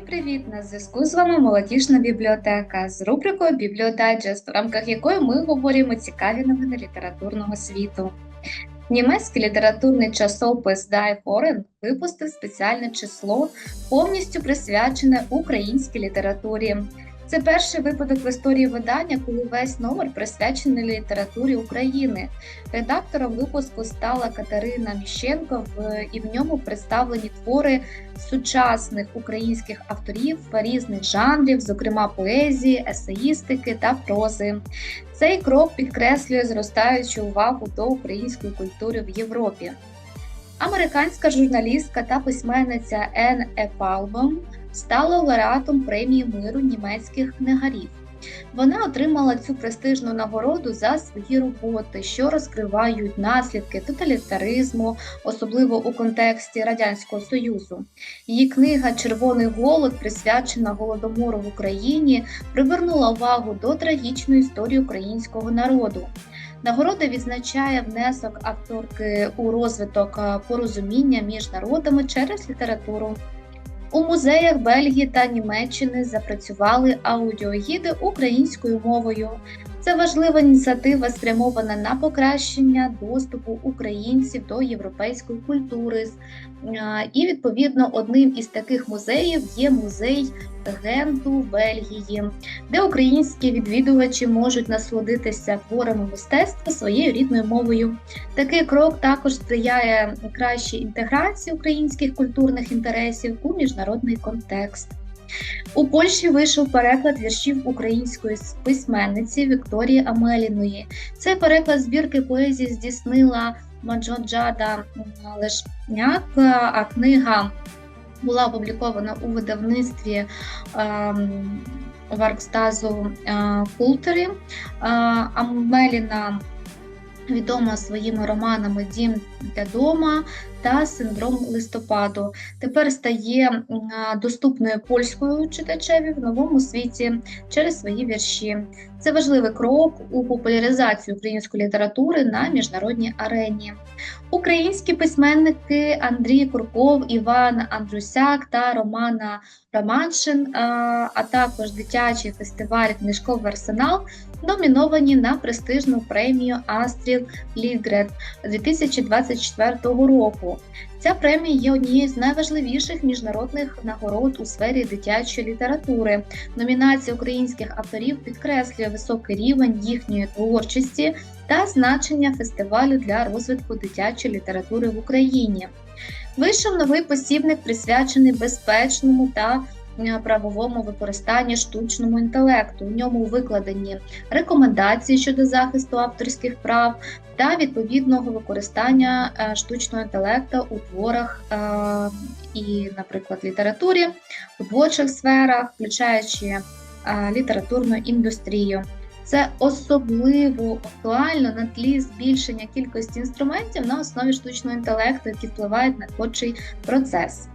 привіт! На зв'язку з вами молодіжна бібліотека з рубрикою Бібліодайджест, в рамках якої ми говоримо цікаві новини літературного світу. Німецький літературний часопис Die Foreign випустив спеціальне число, повністю присвячене українській літературі. Це перший випадок в історії видання, коли весь номер присвячений літературі України. Редактором випуску стала Катерина Міщенко, і в ньому представлені твори сучасних українських авторів різних жанрів, зокрема поезії, есеїстики та прози. Цей крок підкреслює зростаючу увагу до української культури в Європі. Американська журналістка та письменниця Ен Епалбом стала лауреатом премії миру німецьких книгарів. Вона отримала цю престижну нагороду за свої роботи, що розкривають наслідки тоталітаризму, особливо у контексті Радянського Союзу. Її книга Червоний голод, присвячена голодомору в Україні, привернула увагу до трагічної історії українського народу. Нагорода відзначає внесок авторки у розвиток е, порозуміння між народами через літературу. У музеях Бельгії та Німеччини запрацювали аудіогіди українською мовою. Це важлива ініціатива, спрямована на покращення доступу українців до європейської культури. Е, І відповідно одним із таких музеїв є музей Генту Бельгії, де українські відвідувачі можуть насолодитися творами мистецтва своєю рідною мовою. Такий крок також сприяє кращій інтеграції українських культурних інтересів у міжнародний контекст. У Польщі вийшов переклад віршів української письменниці Вікторії Амеліної. Цей переклад збірки поезії здійснила Маджоджада Лешняк, а книга була опублікована у видавництві ем, Варкстазу е, Култері. Е, Амеліна відома своїми романами Дім для дома та Синдром листопаду. Тепер стає доступною польською читачеві в новому світі через свої вірші. Це важливий крок у популяризацію української літератури на міжнародній арені. Українські письменники Андрій Курков, Іван Андрусяк та Романа Романшин, а також дитячий фестиваль Книжковий арсенал номіновані на престижну премію Астріл Лідгрет 2024 року. Ця премія є однією з найважливіших міжнародних нагород у сфері дитячої літератури. Номінація українських авторів підкреслює високий рівень їхньої творчості та значення фестивалю для розвитку дитячої літератури в Україні. Вийшов новий посібник, присвячений безпечному та правовому використанню штучному інтелекту. У ньому викладені рекомендації щодо захисту авторських прав та відповідного використання е, штучного інтелекту у творах е, і, наприклад, літературі, у творчих сферах, включаючи е, літературну індустрію. Це особливо актуально на тлі збільшення кількості інструментів на основі штучного інтелекту, які впливають на творчий процес.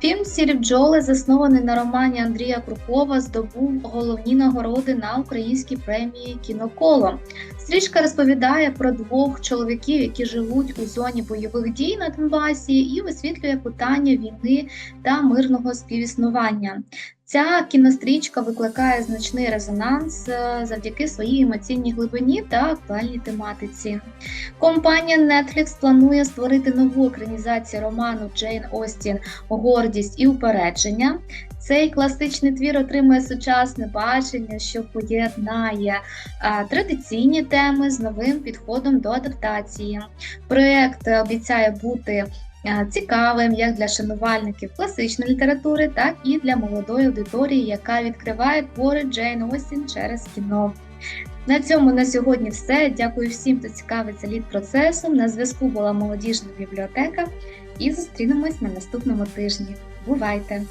Фільм Сірі бджоли, заснований на романі Андрія Крукова, здобув головні нагороди на українській премії Кіноколо. Стрічка розповідає про двох чоловіків, які живуть у зоні бойових дій на Донбасі, і висвітлює питання війни та мирного співіснування. Ця кінострічка викликає значний резонанс е, завдяки своїй емоційній глибині та актуальній тематиці. Компанія Netflix планує створити нову екранізацію роману Джейн Остін Гордість і упередження. Цей класичний твір отримує сучасне бачення, що поєднає традиційні теми з новим підходом до адаптації. Проєкт обіцяє бути цікавим як для шанувальників класичної літератури, так і для молодої аудиторії, яка відкриває твори Джейн Остін через кіно. На цьому на сьогодні все. Дякую всім, хто цікавиться лід процесом. На зв'язку була молодіжна бібліотека і зустрінемось на наступному тижні. Бувайте!